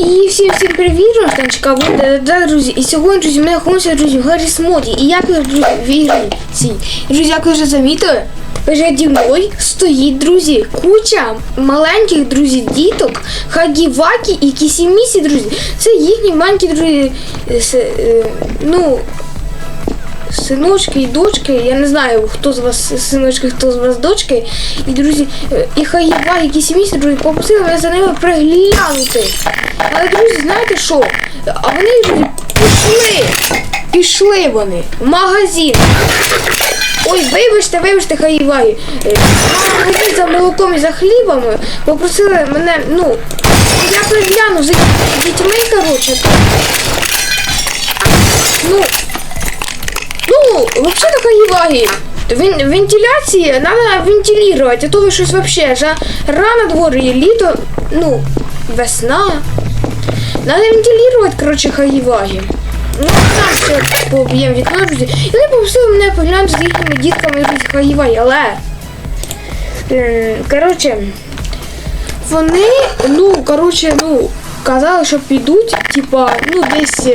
І всім всім привіт, Ростанчика, буде, да, друзі. І сьогодні, друзі, ми знаходимося, друзі, в Гаррі Смоді. І як ви, друзі, в ігрі друзі, як ви вже замітили, переді мною стоїть, друзі, куча маленьких, друзі, діток, хагівакі і кісімісі, друзі. Це їхні маленькі, друзі, е, е, ну, синочки і дочки. Я не знаю, хто з вас синочки, хто з вас дочки. І друзі, е, і хаєва, якісь місця, друзі, попросили мене за ними приглянути. Але, друзі, знаєте що? А вони, друзі, пішли. Пішли вони в магазин. Ой, вибачте, вибачте, хаїваї. Е, Магазин за молоком і за хлібами попросили мене, ну, я пригляну за дітьми, коротше. Ну, ну, вообще такая ваги. Вен, вентиляции надо вентилировать, а то вы щось вообще жа, рано дворі, літо, ну, весна. Надо вентилировать, короче, хаїваги. Ну, там все поб'ємо вікно, друзі. І вони попросили мене поглянути з їхніми дітками друзі, хаїваги, але. е, Короче, вони, ну, короче, ну, казали, що підуть, типа, ну, десь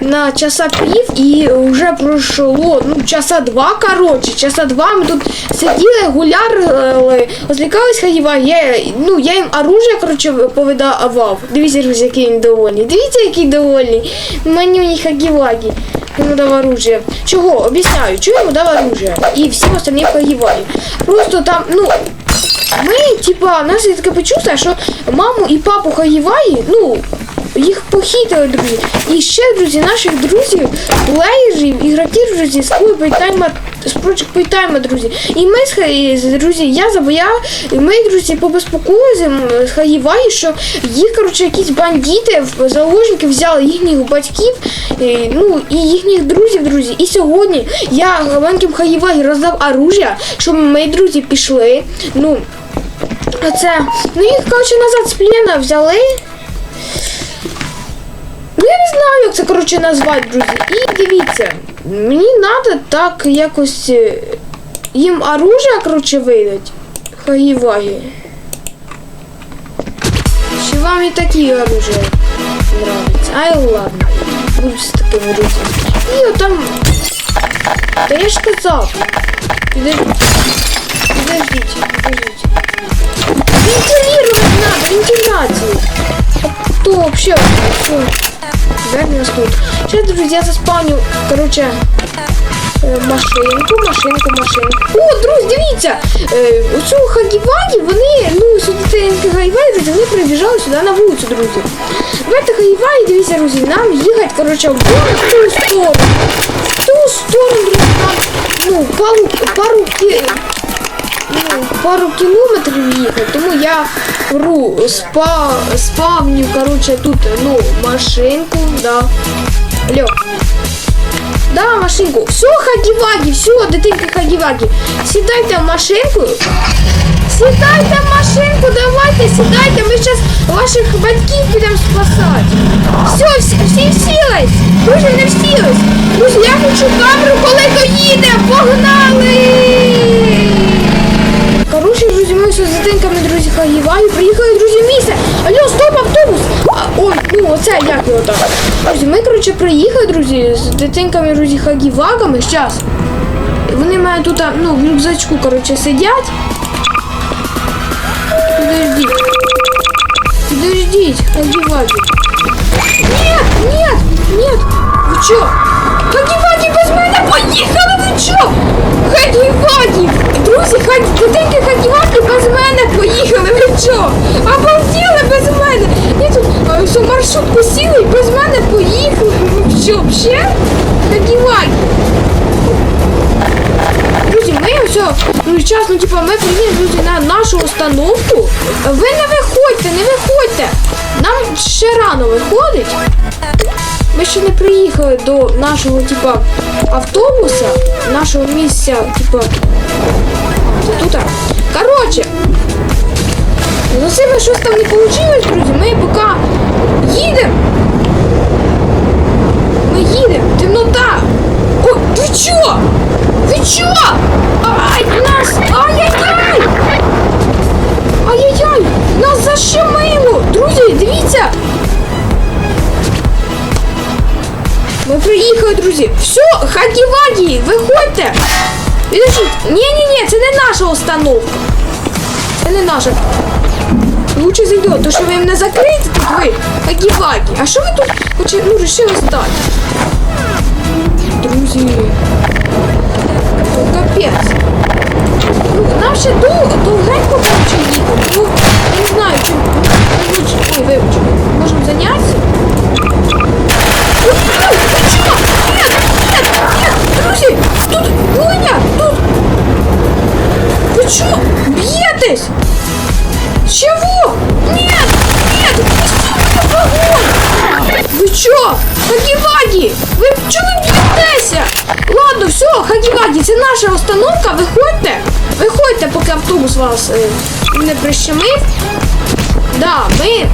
на часа пів і вже пройшло, ну, часа два, короче, часа два ми тут сиділи, гуляли, розлікались хаїва, я, ну, я їм оружие, короче, повидавав. Дивіться, друзі, який він довольний. Дивіться, який довольний. Манюні хагівагі. Йому дав оружие. Чого? Об'ясняю, чого йому дав оружие? І всім остальним хагівагі. Просто там, ну, ми, типа, нас є таке почуття, що маму і папу Хаїваї, ну, їх похитили, друзі. І ще, друзі, наших друзів, плеєрів, ігроків, друзі, з клубу Пейтайма, з Project Playtime, друзі. І ми з друзі, я забояв, і ми, друзі, побезпокоїлися Хаїваї, що їх, коротше, якісь бандити, в- заложники взяли їхніх батьків, і, ну, і їхніх друзів, друзі. І сьогодні я маленьким Хаїваї роздав оружие, щоб мої друзі пішли. Ну, це, ну їх, коротше, назад з плена взяли. Ну, я не знаю, як це, коротше, назвати, друзі. І дивіться, мені треба так якось е, їм оружие, коротше, видати. Хаїваги. Чи вам і такі оружия нравиться? Ай, ладно. Буду з такими друзями. І отам... Та я ж казав. Підождіть. Подождите, подождите. Вентилировать надо, вентиляцию. А то вообще. Верно нас тут. Сейчас, друзья, заспавню, короче, е, машинку, машинку, машинку. О, друзі, дивіться! Е, Оцю хагівагі, вони, ну, сюди хагівагі, друзі, вони прибіжали сюди на вулицю, друзі. Давайте хагівагі, дивіться, друзі, нам їхати, короче, в ту сторону. В ту сторону, друзі, нам, ну, пару, пару, ну, пару кілометрів їхати, тому я вру, спа, спавню, короче, тут, ну, машинку, да. Алло. Да, машинку. Все, хагівагі, все, дитинки хагівагі. Сідайте в машинку. Сідайте в машинку, давайте, сідайте, ми зараз ваших батьків підемо спасати. Все, всі, всі всілись. Друзі, не всілись. Друзі, я хочу камеру, коли доїде. Погнали! Коротше, друзі, ми все з дитинками, хаїваю. Приїхали, друзі, в місце. Алло, стоп, автобус! Ой, ну оце як його так. Друзі, ми, коротше, приїхали, друзі, з дитинками, друзі, хагівагами. Щас. Вони мене тут, ну, в рюкзачку, коротше, сидять. Подождіть. Подождіть, хагіваги. Нет, нет, нет. Ви чо? Хагіваги без мене поїхали, ви чо? Хагіваги! Друзі, хагі... дитинки хагіваги без мене поїхали, ви чо? Обалділи без мене! Я тут а, що, маршрутку і без мене поїхали. Ви що, взагалі? Хагіваги! Друзі, ми все, ну час, ну типа ми приїдемо друзі, на нашу установку. Ви не виходьте, не виходьте. Нам ще рано виходить. Ми ще не приїхали до нашого, типа, автобуса, нашого місця, типа. Тут. Коротше. Ну це ми щось там не вийшло, друзі. Ми поки їдемо. Ми їдемо. Темнота. О, ви чо? Ви чо? Ай, нас! Ай-яй-яй! Ай-яй-яй! Нас защемило! Друзі, дивіться! Приїхали, друзі. Все, хагі-вагі, виходьте. Підождіть. Ні-ні-ні, це не наша установка. Це не наша. Лучше зайду, то що ви мене закриєте тут ви, хагі-вагі. А що ви тут хоче, ну, рішили стати? Друзі. То капець. Ну, нам ще дов, довгенько коротше їхати. Ну, я не знаю, чим. Вибач, ой, вибач. Можемо зайнятися? Друзі, тут Гоня, тут. Ви чого? Б'єтесь? Чего? Нет, нет, пусти меня в огонь! Вы чё? Хаги-ваги! Ви чого ви б'єтеся? Ладно, все, хаги-ваги, це наша установка, виходьте. Виходьте, поки автобус вас е, не прищемив. Да, ми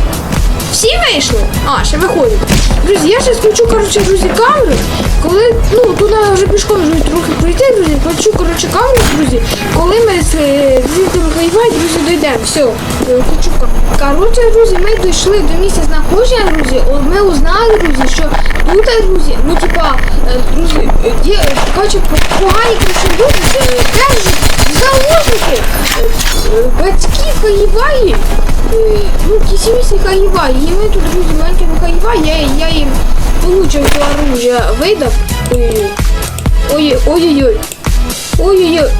всі вийшли? А, ще виходять. Друзі, я ще включу, коротше, друзі, камеру. Коли, ну, туди вже пішком трохи пройти, друзі, включу, коротше, камеру, друзі. Коли ми з е, звідти Хайвай, друзі, дійдемо. Все, включу камеру. Коротше, друзі, ми дійшли до місця знаходження, друзі. О, Ми узнали, друзі, що тут, е, друзі, ну, типа, е, друзі, є, коротше, погані, коротше, люди, держать заложники, батьків Хаїваї, е, ну, кисімісні Хаїваї. І ми тут, друзі, маленькими Хаїваї, я, я їм получив то оружие, видав. Ой, ой, ой-ой-ой. Ой-ой-ой.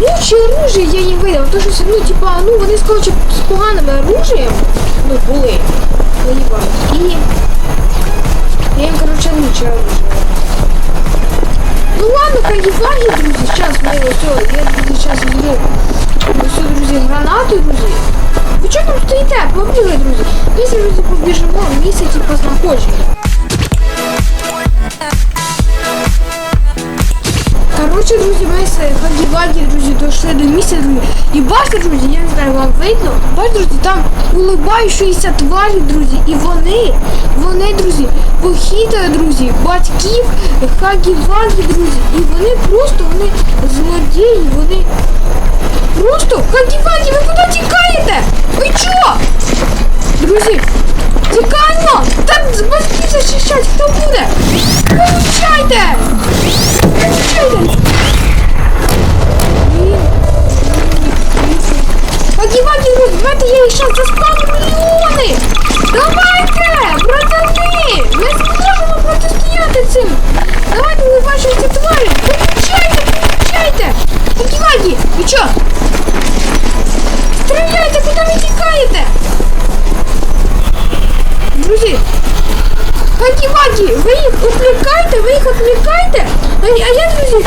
Лучше оружие я їм видав, то що, ну, типа, ну, вони, коротше, з поганими оружием, ну, були, воювали. І я їм, коротше, лучше оружие. Ну ладно, кандидаты, друзі, сейчас мы его все, я сейчас Ну все, друзі, гранаты, друзі. Ви чого там стоите? Побігли, друзі. Если, друзі, побежим, в вместе типа знаходження. Короче, друзі, ми з Хагі-Вагі, друзі, дійшли до місця, друзі. І бачите, друзі, я не знаю, вам видно. Бачите, друзі, там улибаючіся тварі, друзі. І вони, вони, друзі, похитали, друзі, батьків Хагі-Вагі, друзі. І вони просто, вони злодії, вони просто Хагі-Вагі, ви куди тікаєте? Ви чо? Друзі, тікаємо! Там батьків захищать, хто буде? Получайте! Получайте! Погибайте, давайте я їх зараз заспавню мільйони! Давайте! Братани! Ми зможемо протистояти цим! Давайте ви бачите тварі! Получайте, получайте! Погибайте! Ви чо? Стріляйте, куди ви тікаєте? Друзі, Хакі-вакі, ви їх відвлікайте, ви їх відвлікайте. А, а я, друзі...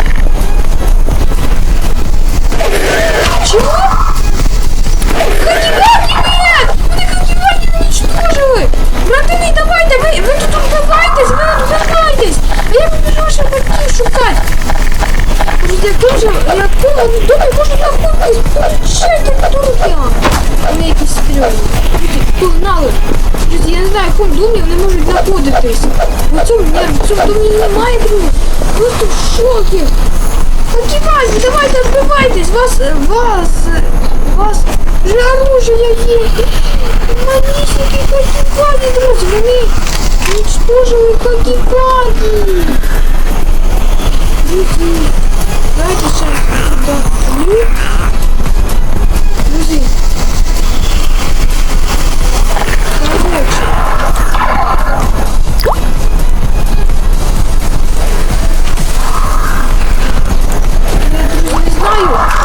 Чого? домі вони можуть знаходитись. В цьому, ні, в цьому домі немає, друзі. Просто в шокі. Покивайте, давайте відбивайтесь, вас, е, вас, е, вас вже оружие є. Манісики Хакібаді, друзі, вони уничтожили Хакібаді. Друзі, давайте ще сюди. Люк. Друзі.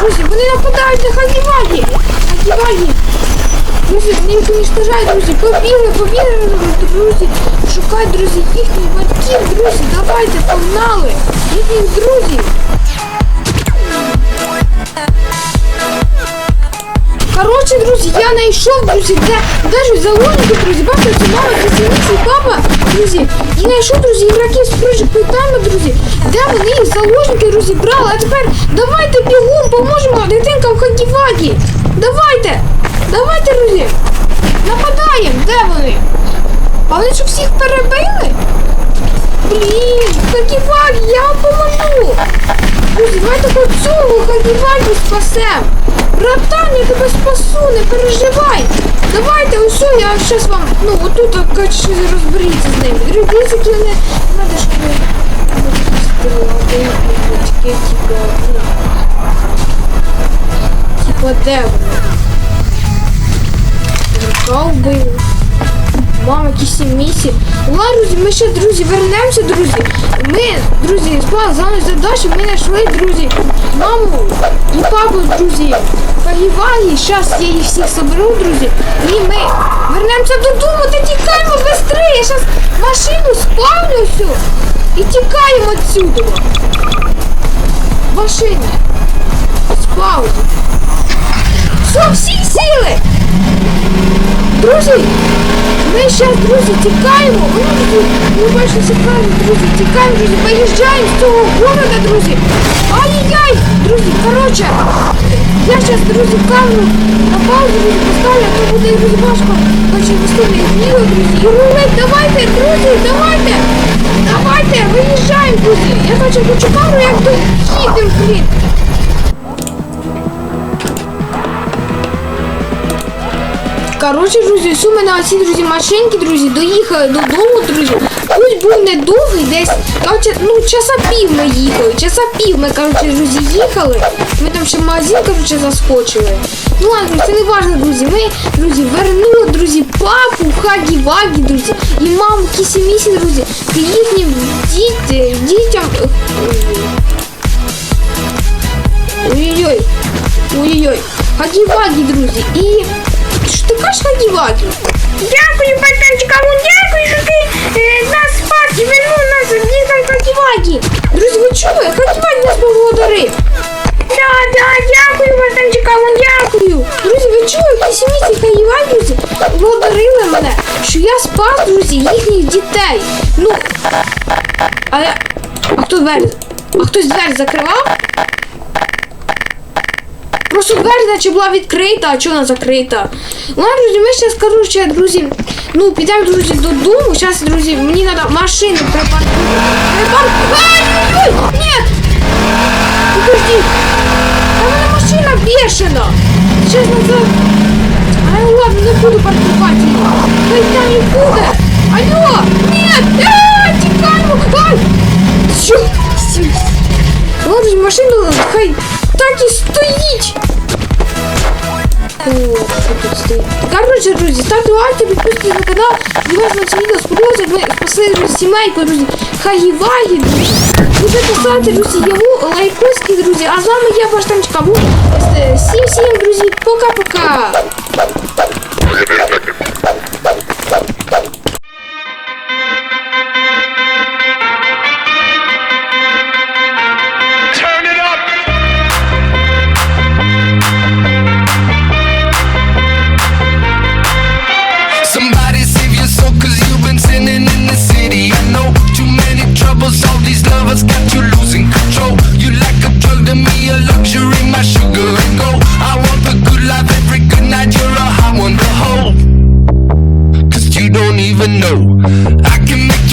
Друзі, вони нападають на Хагівагі. Хагівагі. Друзі, вони їх уничтожають, друзі. Побігли, побігли, друзі. Шукають, друзі, їхніх батьків, друзі. Давайте, погнали. Їхніх друзів. Коротше, друзі, я знайшов, друзі, де навіть заложники, друзі, бачите, це мама, це папа, друзі. І знайшов, друзі, ігроків з прижитами, друзі, де вони їх заложники, друзі, брали. А тепер давайте бігом, поможемо дитинкам Хагівагі. Давайте, давайте, друзі. Нападаємо, де вони? А вони що всіх перебили? Блін, Хагівагі, я вам поможу. Давайте хоч цього Хагівагі спасем. Братан, я тебе спасу, не переживай. Давайте, ось, я щас вам, ну, отут, коротше, розберіться з ними. Дивіться, які вони, надо, щоб ви, ну, таке, типа, ну, типа, де вони? Жука вбили. Мама, якісь місії. Ладно, друзі, ми ще, друзі, вернемося, друзі. Ми, друзі, склали за мною задачу, ми знайшли, друзі, маму і папу, друзі, погибали. Зараз я їх всіх соберу, друзі. І ми вернемося додому та тікаємо швидше. Я зараз машину спавлю всю і тікаємо відсюди. В машині. Спавлю. Все, всі сіли. Друзі, ми зараз, друзі, тікаємо. Друзі, ми бачите, тікаємо, друзі, тікаємо, друзі, виїжджаємо з цього города, друзі. Ай-яй-яй! Друзі, коротше, я зараз, друзі, камеру на паузу, друзі, поставлю, а то буде дуже важко. Коротше, вести відео, друзі. І рулить, давайте, друзі, давайте. Давайте, виїжджаємо, друзі. Я хочу хочу камеру, як доїдемо, блін. Коротше, друзі, суми на оці, друзі, машинки, друзі, доїхали додому, друзі. Путь був недовгий, десь, ну, часа пів ми їхали, часа пів ми, коротше, друзі, їхали. Ми там ще в магазин, коротше, заскочили. Ну ладно, це не важно, друзі. Ми, друзі, вернули, друзі, папу, хагі-вагі, друзі, і маму кісі-місі, друзі, к їхнім діт, дітям. Ой-ой-ой. Ой-ой-ой. Хагі-вагі, друзі. І. Що ти? Дякую, пацанчикам, дякую, що ти е, нас спас і вернув нас дітям Хакі-Вакі. Друзі, ви чули? Хагі-вагі нас поблагодарив. Да, да, дякую, пацанчикам, дякую. Друзі, ви чули? Якісь місці хагі-вагі, друзі, благодарили мене, що я спас, друзі, їхніх дітей. Ну, а я... А хто двері? А хтось двері закривав? Просто двері, наче була відкрита, а чого вона закрита? Ладно, друзі, ми зараз, короче, друзі, ну, підемо, друзі, додому. Зараз, друзі, мені треба машину припаркувати. Припаркувати! Ай, ой, ні! Подожди! А в мене машина бешена! Сейчас назад. Ай, ладно, не буду паркувати її. Хай там не буде. Тут? Короче, друзі, ставте лайки, підписуйтесь на канал. Сподіваюсь, вам це відео сподобалося. Ми спасли сімейку, друзі. Хагі-вагі, друзі. Буде писати, друзі, йому лайкоски, друзі. А з вами я, ваш танчика, був. Всім-всім, друзі, пока-пока. even know. I can make